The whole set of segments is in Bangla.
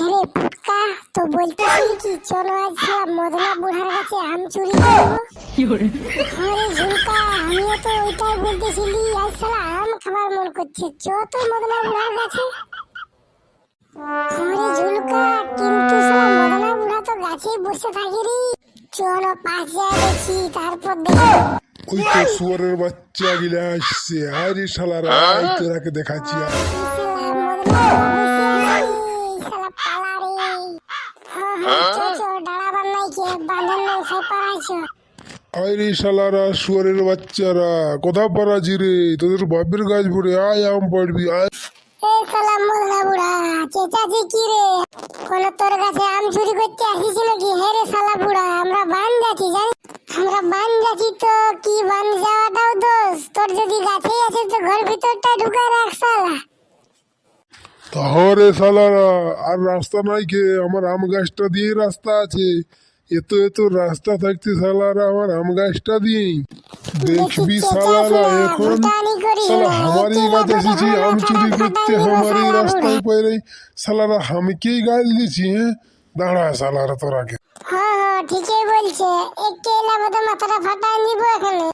হ্যাঁ ফুটকা? তো বলতেছিলি কি চলো আজ মদনা বুড়ার কাছে আম চুরি করব। আরে ঝুলকা আমিও তো ওইটাই বলতেছিলি আজ সালা আম খাবার মন করছে। চ তো মদনা বুড়ার কাছে। আরে ঝুলকা কিন্তু সালা মদনা বুড়া তো গাছেই বসে থাকে রে। চলো পাশ দেখি তারপর দেখি। ওই তো শুয়ারের বাচ্চা গিলা আসছে। আরে শালারা তোরাকে দেখাচ্ছি। আয়। শালা মদনা বুড়া বসে আছে, শালা পালা রে হ্যাঁ হ্যাঁ চো চো দাঁড়াবার নাই কে বাঁধন নাই খাই পারাইছো আরে শালারা শুয়ারের বাচ্চারা কোথা পারাছি রে? তোদের বাপের গাছ ভরে আয় আম পাড়বি আয়। এ শালা মোল্লা বুড়া চেঁচাছি কি রে? কোন তোর কাছে আম চুরি করতে আসিস নাকি? হে রে শালা বুড়া আমরা বান যাচ্ছি আমরা বান যাচ্ছি তো কি বান যাওয়াটাও দোষ? তোর যদি গাছেই আছে তো ঘর ভিতরটা ঢুকায় রাখ শালা। তাহলে শালারা আর রাস্তা নাই কে? আমার আম গাছটা দিয়ে রাস্তা আছে। এত এত রাস্তা থাকতে শালারা আমার আম গাছটা দিয়েই। দেখবি শালারা এখন শালা আমারই গাছ এসেছি আম চুরি করতে আমারই রাস্তায় পড়ে শালারা হামকেই গাল দিছি হ্যাঁ? দাঁড়া শালারা তোরাকে হ্যাঁ হ্যাঁ ঠিকই বলছে। একটু এলে আমাদের মাথাটা ফাটাই নিব এখানে।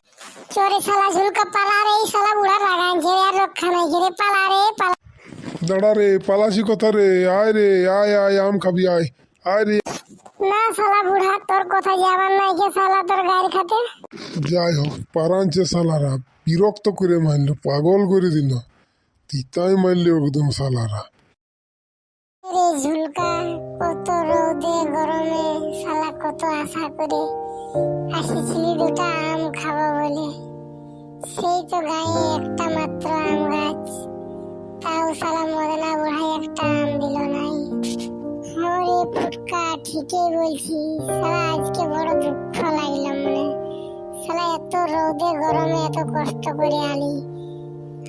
চোরে শালা ঝুলকা পালা রে এই শালা বুড়া লাগাইছে আর রক্ষা নাই। রে পালা রে পালা দাঁড়া রে পালাসি কথা রে আয় রে আয় আয় আম খাবি আয়। আয় রে। না শালা বুড়া তোর কথা যাবার নাই কে শালা তোর গায়ের খাতে যাই হোক পারাঞ্চে শালারা বিরক্ত করে মারলো পাগল করে দিল। তিতাই মারলে একদম শালারা। রে ঝুলকা কত রোদে গরমে শালা কত আশা করে আসিছিলি দুটা আম খাব বলে। সেই তো গায়ে একটা মাত্র শালা মদনা বুড়াই একটা আম দিল নাই। ওরে ফুটকা, ঠিকই বলছি শালা, আজকে বড় দুঃখ লাগল মনে। শালা, এত রোদে, গরমে এত কষ্ট করে আলি।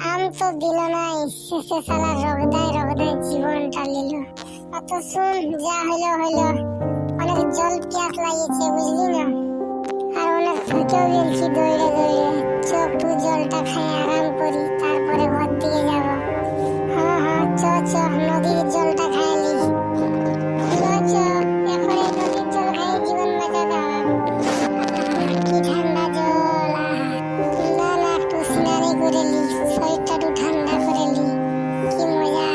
আম তো দিল না শেষে শালা, রগদায় রগদায় জীবনটা নিল। অত শুন যা হইল হইল অনেক জল পিয়াস লাগিয়েছে, বুঝলি না? আর অনেক ফুটেও গেছি দৌড়ে দৌড়ে। চোর নদীর জলটা খাইলি। চোর এখন এই নদীর জল খাই, জীবন বাঁচাতাম। কি ঠান্ডা জল না না একটু সিনারি করে লি শরীরটা একটু ঠান্ডা করে লি কি মজা।